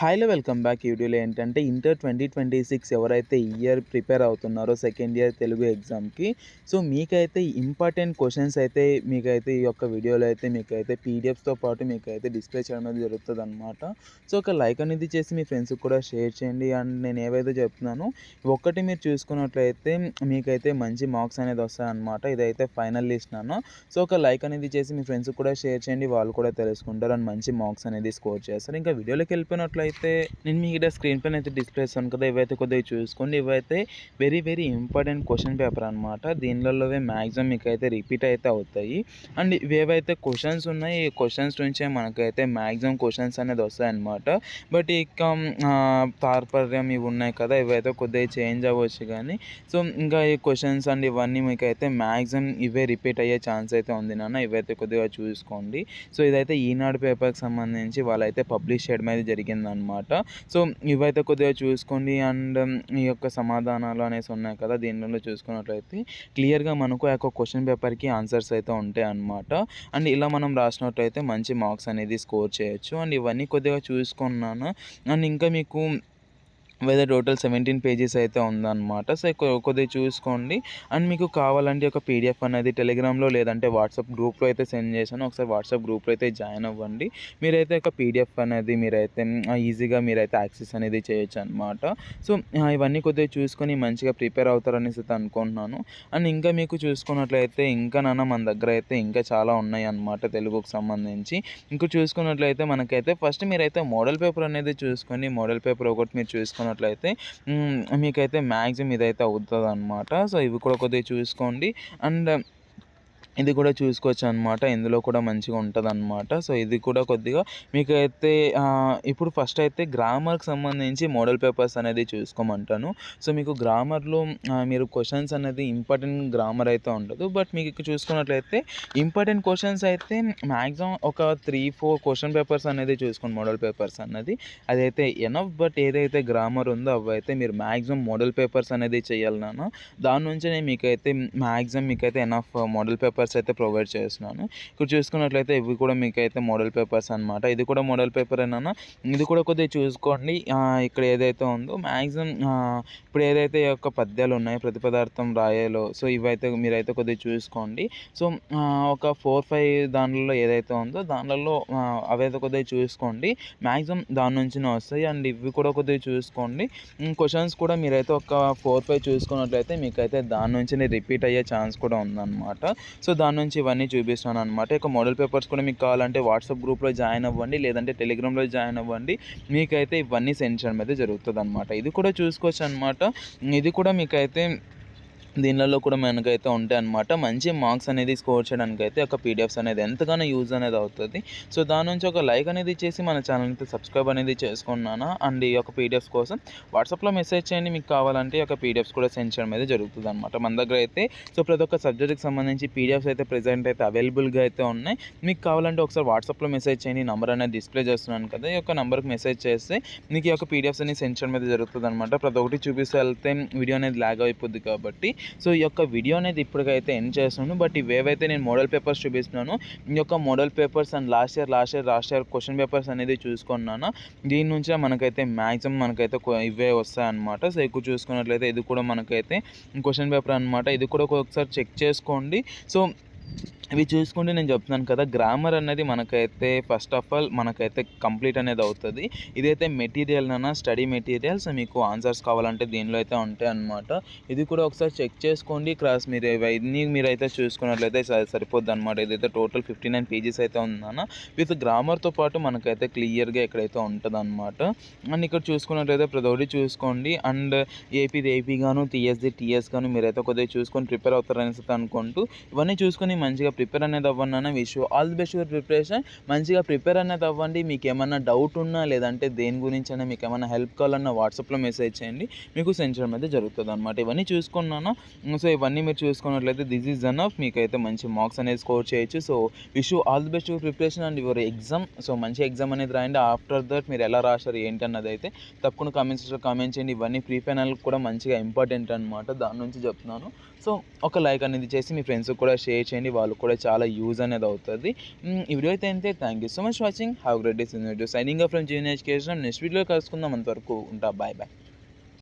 హాయ్లో welcome back ఈ వీడియోలో ఏంటంటే ఇంటర్ ట్వంటీ ట్వంటీ సిక్స్ ఎవరైతే ఇయర్ ప్రిపేర్ అవుతున్నారో సెకండ్ ఇయర్ తెలుగు ఎగ్జామ్కి. సో మీకైతే ఇంపార్టెంట్ క్వశ్చన్స్ అయితే మీకైతే ఈ యొక్క వీడియోలో అయితే మీకైతే పీడిఎఫ్స్తో పాటు మీకైతే డిస్ప్లే చేయడం అనేది జరుగుతుంది అనమాట సో ఒక లైక్ అనేది చేసి మీ ఫ్రెండ్స్కి కూడా షేర్ చేయండి. అండ్ నేను ఏవైతే చెప్తున్నానో ఒక్కటి మీరు చూసుకున్నట్లయితే మీకైతే మంచి మార్క్స్ అనేది వస్తాయన్నమాట. ఇదైతే ఫైనల్ లిస్ట్ సో ఒక లైక్ అనేది చేసి మీ ఫ్రెండ్స్కి కూడా షేర్ చేయండి. వాళ్ళు కూడా తెలుసుకుంటారు. అండ్ మంచి మార్క్స్ అనేది స్కోర్ చేస్తారు. ఇంకా వీడియోలోకి వెళ్ళిపోయినట్లయితే అయితే నేను మీ ఇక్కడ స్క్రీన్ పైన అయితే డిస్ప్లే ఇస్తాను కదా ఇవైతే కొద్దిగా చూసుకోండి. ఇవైతే very very important question paper అనమాట దీనిలోవే మ్యాక్సిమం మీకు అయితే రిపీట్ అయితే అవుతాయి. అండ్ ఇవేవైతే క్వశ్చన్స్ ఉన్నాయి ఈ క్వశ్చన్స్ నుంచే మనకైతే మ్యాక్సిమం క్వశ్చన్స్ అనేది వస్తాయి అనమాట బట్ ఇక తాత్పర్యం ఇవి ఉన్నాయి కదా ఇవైతే కొద్దిగా చేంజ్ అవ్వచ్చు కానీ. సో ఇంకా ఈ క్వశ్చన్స్ అండ్ ఇవన్నీ మీకు అయితే మ్యాక్సిమం ఇవే రిపీట్ అయ్యే ఛాన్స్ అయితే ఉంది నాన్న. ఇవైతే కొద్దిగా చూసుకోండి. సో ఇదైతే ఈనాడు పేపర్కి సంబంధించి వాళ్ళైతే పబ్లిష్ చేయడం అయితే అనమాట సో ఇవైతే కొద్దిగా చూసుకోండి. అండ్ ఈ యొక్క సమాధానాలు అనేసి ఉన్నాయి కదా దీనిలో చూసుకున్నట్లయితే క్లియర్గా మనకు ఆ యొక్క క్వశ్చన్ పేపర్కి ఆన్సర్స్ అయితే ఉంటాయి అన్నమాట. అండ్ ఇలా మనం రాసినట్లయితే మంచి మార్క్స్ అనేది స్కోర్ చేయొచ్చు. అండ్ ఇవన్నీ కొద్దిగా చూసుకున్నాను. అండ్ ఇంకా మీకు వెదర్ టోటల్ సెవెంటీన్ పేజెస్ అయితే ఉందన్నమాట. సో కొ- కొద్దిగా చూసుకోండి. అండ్ మీకు కావాలంటే ఒక పీడిఎఫ్ అనేది టెలిగ్రామ్లో లేదంటే వాట్సాప్ గ్రూప్లో అయితే సెండ్ చేశాను. ఒకసారి వాట్సాప్ గ్రూప్లో అయితే జాయిన్ అవ్వండి. మీరైతే ఒక పీడిఎఫ్ అనేది మీరైతే ఈజీగా మీరైతే యాక్సెస్ అనేది చేయొచ్చు అనమాట సో ఇవన్నీ కొద్దిగా చూసుకొని మంచిగా ప్రిపేర్ అవుతారనేసి అయితే అనుకుంటున్నాను. అండ్ ఇంకా మీకు చూసుకున్నట్లయితే ఇంకా నాన్న మన దగ్గర అయితే ఇంకా చాలా ఉన్నాయి అన్నమాట తెలుగుకు సంబంధించి. ఇంకా చూసుకున్నట్లయితే మనకైతే ఫస్ట్ మీరైతే మోడల్ పేపర్ అనేది చూసుకొని మోడల్ పేపర్ ఒకటి మీరు చూసుకున్నట్లయితే మీకైతే మ్యాక్సిమం ఇదైతే అవుతుంది అనమాట సో ఇవి కూడా కొద్దిగా చూసుకోండి. అండ్ ఇది కూడా చూసుకోవచ్చు అనమాట ఇందులో కూడా మంచిగా ఉంటుంది అనమాట సో ఇది కూడా కొద్దిగా మీకైతే అయితే ఇప్పుడు ఫస్ట్ అయితే గ్రామర్కి సంబంధించి మోడల్ పేపర్స్ అనేది చూసుకోమంటాను. సో మీకు గ్రామర్లో మీరు క్వశ్చన్స్ అనేది ఇంపార్టెంట్ గ్రామర్ అయితే ఉండదు. బట్ మీకు చూసుకున్నట్లయితే ఇంపార్టెంట్ క్వశ్చన్స్ అయితే మ్యాక్సిమం ఒక త్రీ ఫోర్ క్వశ్చన్ పేపర్స్ అనేది చూసుకోండి మోడల్ పేపర్స్ అన్నది. అదైతే ఎనఫ్ బట్ ఏదైతే గ్రామర్ ఉందో అవైతే మీరు మ్యాక్సిమం మోడల్ పేపర్స్ అనేది చేయాలి నాన్న. దాని నుంచి నేను మీకైతే మ్యాక్సిమం మీకైతే ఎనఫ్ మోడల్ పేపర్స్ అయితే ప్రొవైడ్ చేస్తున్నాను. ఇక్కడ చూసుకున్నట్లయితే ఇవి కూడా మీకైతే మోడల్ పేపర్స్ అనమాట ఇది కూడా మోడల్ పేపర్ అయినా ఇది కూడా కొద్దిగా చూసుకోండి. ఇక్కడ ఏదైతే ఉందో మ్యాక్సిమం ఇప్పుడు ఏదైతే ఈ యొక్క పద్యాలు ఉన్నాయో ప్రతిపదార్థం రాయాలో సో ఇవైతే మీరైతే కొద్దిగా చూసుకోండి. సో ఒక ఫోర్ ఫైవ్ దానిలో ఏదైతే ఉందో దానిలో అవైతే కొద్దిగా చూసుకోండి. మ్యాక్సిమం దాని నుంచినే వస్తాయి. అండ్ ఇవి కూడా కొద్దిగా చూసుకోండి. క్వశ్చన్స్ కూడా మీరైతే ఒక ఫోర్ ఫైవ్ చూసుకున్నట్లయితే మీకైతే దాని నుంచి రిపీట్ అయ్యే ఛాన్స్ కూడా ఉందన్నమాట. సో దాని నుంచి ఇవన్నీ చూపిస్తాను అనమాట ఇక మోడల్ పేపర్స్ కూడా మీకు కావాలంటే వాట్సాప్ గ్రూప్లో జాయిన్ అవ్వండి లేదంటే టెలిగ్రామ్లో జాయిన్ అవ్వండి. మీకైతే ఇవన్నీ సెండ్ చేయడం అయితే జరుగుతుంది అనమాట ఇది కూడా చూసుకోవచ్చు అనమాట ఇది కూడా మీకైతే దీనిలలో కూడా మనకైతే ఉంటాయి అనమాట మంచి మార్క్స్ అనేది స్కోర్ చేయడానికి అయితే ఒక పీడిఎఫ్స్ అనేది ఎంతగానో యూజ్ అనేది అవుతుంది. సో దాని నుంచి ఒక లైక్ అనేది చేసి మన ఛానల్ అయితే సబ్స్క్రైబ్ అనేది చేసుకున్నాను? అండ్ ఈ యొక్క పీడిఎఫ్స్ కోసం వాట్సాప్లో మెసేజ్ చేయండి. మీకు కావాలంటే ఈ యొక్క పీడిఎఫ్స్ కూడా సెండ్ చేయడం అయితే జరుగుతుంది అనమాట మన దగ్గర అయితే సో ప్రతి ఒక్క సబ్జెక్ట్కి సంబంధించి పీడిఎఫ్స్ అయితే ప్రెజెంట్ అయితే అవైలబుల్గా అయితే ఉన్నాయి. మీకు కావాలంటే ఒకసారి వాట్సాప్లో మెసేజ్ చేయండి. నెంబర్ అనేది డిస్ప్లే చేస్తున్నాను కదా ఈ యొక్క నెంబర్కి మెసేజ్ చేస్తే మీకు ఈ యొక్క పీడిఎఫ్స్ అనేది సెండ్ చేయడం అయితే జరుగుతుంది అనమాట ప్రతి ఒక్కటి చూపిస్తే వెళ్తే వీడియో అనేది లాగ్ అయిపోద్ది కాబట్టి. సో ఈ యొక్క వీడియో అనేది ఇప్పటికైతే ఎండ్ చేస్తున్నాను. బట్ ఇవేవైతే నేను మోడల్ పేపర్స్ చూపిస్తున్నాను ఈ యొక్క model papers and last year last year last year question papers అనేది చూసుకున్నాను. దీని నుంచి మనకైతే మ్యాక్సిమం మనకైతే ఇవే ఇవే వస్తాయన్నమాట. సో ఎక్కువ చూసుకున్నట్లయితే ఇది కూడా మనకైతే క్వశ్చన్ పేపర్ అనమాట ఇది కూడా ఒకసారి చెక్ చేసుకోండి. సో ఇవి చూసుకుంటే నేను చెప్తున్నాను కదా గ్రామర్ అనేది మనకైతే ఫస్ట్ ఆఫ్ ఆల్ మనకైతే కంప్లీట్ అనేది అవుతుంది. ఇదైతే మెటీరియల్ అన్న స్టడీ మెటీరియల్స్ మీకు ఆన్సర్స్ కావాలంటే దీనిలో అయితే ఉంటాయి అన్నమాట. ఇది కూడా ఒకసారి చెక్ చేసుకోండి క్రాస్ మీరు ఇవన్నీ మీరైతే చూసుకున్నట్లయితే సరిపోద్ది అనమాట ఇదైతే టోటల్ ఫిఫ్టీ నైన్ పేజెస్ అయితే ఉందన్న విత్ గ్రామర్తో పాటు మనకైతే క్లియర్గా ఎక్కడైతే ఉంటుంది అనమాట అండ్ ఇక్కడ చూసుకున్నట్లయితే ప్రతి చూసుకోండి. అండ్ ఏపీది ఏపీ గాను టీఎస్ది టీఎస్ గాను మీరైతే కొద్దిగా చూసుకొని ప్రిపేర్ అవుతారనేసి అయితే అనుకుంటూ ఇవన్నీ చూసుకొని మంచిగా ప్రిపేర్ అనేది అవ్వండి అన్న wish all the best your preparation మంచిగా ప్రిపేర్ అనేది అవ్వండి. మీకు ఏమన్నా డౌట్ ఉన్నా లేదంటే దేని గురించి అయినా మీకు ఏమైనా హెల్ప్ కావాలన్నా వాట్సాప్లో మెసేజ్ చేయండి. మీకు సెండ్ చేయడం అయితే జరుగుతుంది అనమాట ఇవన్నీ చూసుకున్నాను. సో ఇవన్నీ మీరు చూసుకున్నట్లయితే దిస్ ఈజ్ అన్ మీకు అయితే మంచి మార్క్స్ అనేది స్కోర్ చేయొచ్చు. So wish all the best your preparation and your exam so మంచి ఎగ్జామ్ అనేది రాయండి. ఆఫ్టర్ దట్ మీరు ఎలా రాశారు ఏంటి అన్నది అయితే తప్పకుండా కామెంట్స్ కామెంట్ చేయండి. ఇవన్నీ ప్రీ ఫైనల్ కూడా మంచిగా ఇంపార్టెంట్ అనమాట దాని నుంచి చెప్తున్నాను. సో ఒక లైక్ అనేది చేసి మీ ఫ్రెండ్స్కి కూడా షేర్ చేయండి. చేసుకోండి వాళ్ళు కూడా చాలా యూజ్ అనేది అవుతుంది. ఈ వీడియో అయితే అంతే. Thank you so much watching have great days in video signing off from Jeevan education next video కలుసుకుందాం. అంతవరకు ఉంటా. Bye bye